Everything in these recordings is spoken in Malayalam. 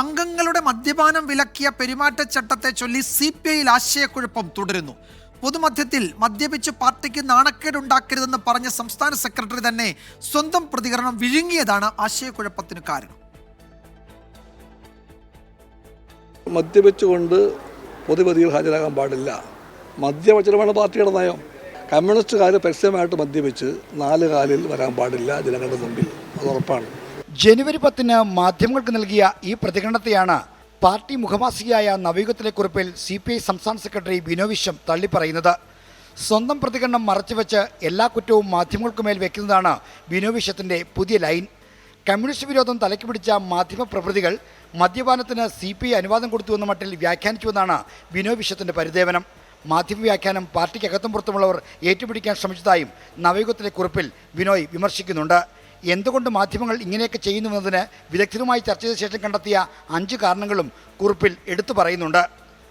അംഗങ്ങളുടെ മദ്യപാനം വിലക്കിയ പെരുമാറ്റച്ചട്ടത്തെ ചൊല്ലി സി പി ഐയിൽ ആശയക്കുഴപ്പം തുടരുന്നു. പൊതുമധ്യത്തിൽ മദ്യപിച്ച് പാർട്ടിക്ക് നാണക്കേടുണ്ടാക്കരുതെന്ന് പറഞ്ഞ സംസ്ഥാന സെക്രട്ടറി തന്നെ സ്വന്തം പ്രതികരണം വിഴുങ്ങിയതാണ് ആശയക്കുഴപ്പത്തിന് കാരണം. മദ്യപിച്ചുകൊണ്ട് പൊതുപതിയിൽ ഹാജരാകാൻ പാടില്ല. മദ്യവചനമാണ് പാർട്ടിയുടെ നയം. കമ്മ്യൂണിസ്റ്റുകാർ പരസ്യമായിട്ട് മദ്യപിച്ച് നാല് കാലിൽ വരാൻ പാടില്ല ജനങ്ങളുടെ മുമ്പിൽ. അത് ഉറപ്പാണ്. ജനുവരി പത്തിന് മാധ്യമങ്ങൾക്ക് നൽകിയ ഈ പ്രതികരണത്തെയാണ് പാർട്ടി മുഖമാസികയായ നവയുഗത്തിലെ കുറിപ്പിൽ സി പി ഐ സംസ്ഥാന സെക്രട്ടറി ബിനോ വിശ്വം തള്ളിപ്പറയുന്നത്. സ്വന്തം പ്രതികരണം മറച്ചുവെച്ച് എല്ലാ കുറ്റവും മാധ്യമങ്ങൾക്കുമേൽ വെക്കുന്നതാണ് ബിനോ വിശ്വത്തിന്റെ പുതിയ ലൈൻ. കമ്മ്യൂണിസ്റ്റ് വിരോധം തലയ്ക്ക് പിടിച്ച മാധ്യമ പ്രവൃത്തികൾ മദ്യപാനത്തിന് സി പി ഐ അനുവാദം കൊടുത്തുവെന്ന മട്ടിൽ വ്യാഖ്യാനിച്ചുവെന്നാണ് ബിനോ വിശ്വത്തിന്റെ പരിദേവനം. മാധ്യമ വ്യാഖ്യാനം പാർട്ടിക്കകത്തും പുറത്തുമുള്ളവർ ഏറ്റുപിടിക്കാൻ ശ്രമിച്ചതായും നവയുഗത്തിലെ കുറിപ്പിൽ ബിനോയ് വിമർശിക്കുന്നുണ്ട്. എന്തുകൊണ്ട് മാധ്യമങ്ങൾ ഇങ്ങനെയൊക്കെ ചെയ്യുന്നുവെന്നതിന് വിദഗ്ധരുമായി ചർച്ച ചെയ്ത ശേഷം കണ്ടെത്തിയ അഞ്ച് കാരണങ്ങളും കുറിപ്പിൽ എടുത്തു പറയുന്നുണ്ട്.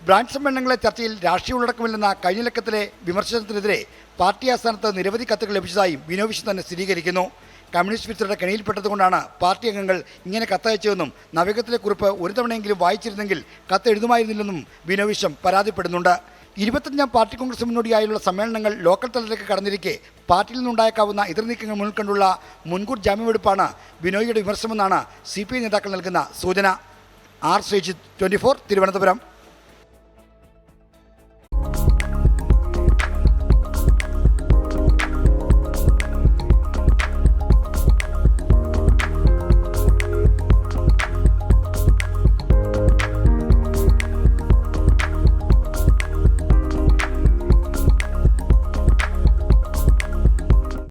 ബ്രാഞ്ച് സമ്മേളനങ്ങളെ ചർച്ചയിൽ രാഷ്ട്രീയ ഉള്ളടക്കമില്ലെന്ന കഴിഞ്ഞ ലക്കത്തിലെ വിമർശനത്തിനെതിരെ പാർട്ടി ആസ്ഥാനത്ത് നിരവധി കത്തുകൾ ലഭിച്ചതായും വിനോവിശ് തന്നെ സ്ഥിരീകരിക്കുന്നു. കമ്മ്യൂണിസ്റ്റ് വിരുദ്ധരുടെ കെണിയിൽപ്പെട്ടതുകൊണ്ടാണ് പാർട്ടി അംഗങ്ങൾ ഇങ്ങനെ കത്തയച്ചതെന്നും നവകത്തിലെ കുറിപ്പ് ഒരു തവണയെങ്കിലും വായിച്ചിരുന്നെങ്കിൽ കത്ത് എഴുതുമായിരുന്നില്ലെന്നും വിനോവിശം പരാതിപ്പെടുന്നുണ്ട്. ഇരുപത്തഞ്ചാം പാർട്ടി കോൺഗ്രസ് മുന്നോടിയായുള്ള സമ്മേളനങ്ങൾ ലോക്കൽ തലത്തിലേക്ക് കടന്നിരിക്കെ പാർട്ടിയിൽ നിന്നുണ്ടായേക്കാവുന്ന എതിർ നീക്കങ്ങൾ മുന്നിൽ കണ്ടുള്ള മുൻകൂർ ജാമ്യമെടുപ്പാണ് ബിനോയിയുടെ വിമർശനമെന്നാണ് സി പി ഐ നേതാക്കൾ നൽകുന്ന സൂചന. R Sreejith twenty four Thiruvananthapuram.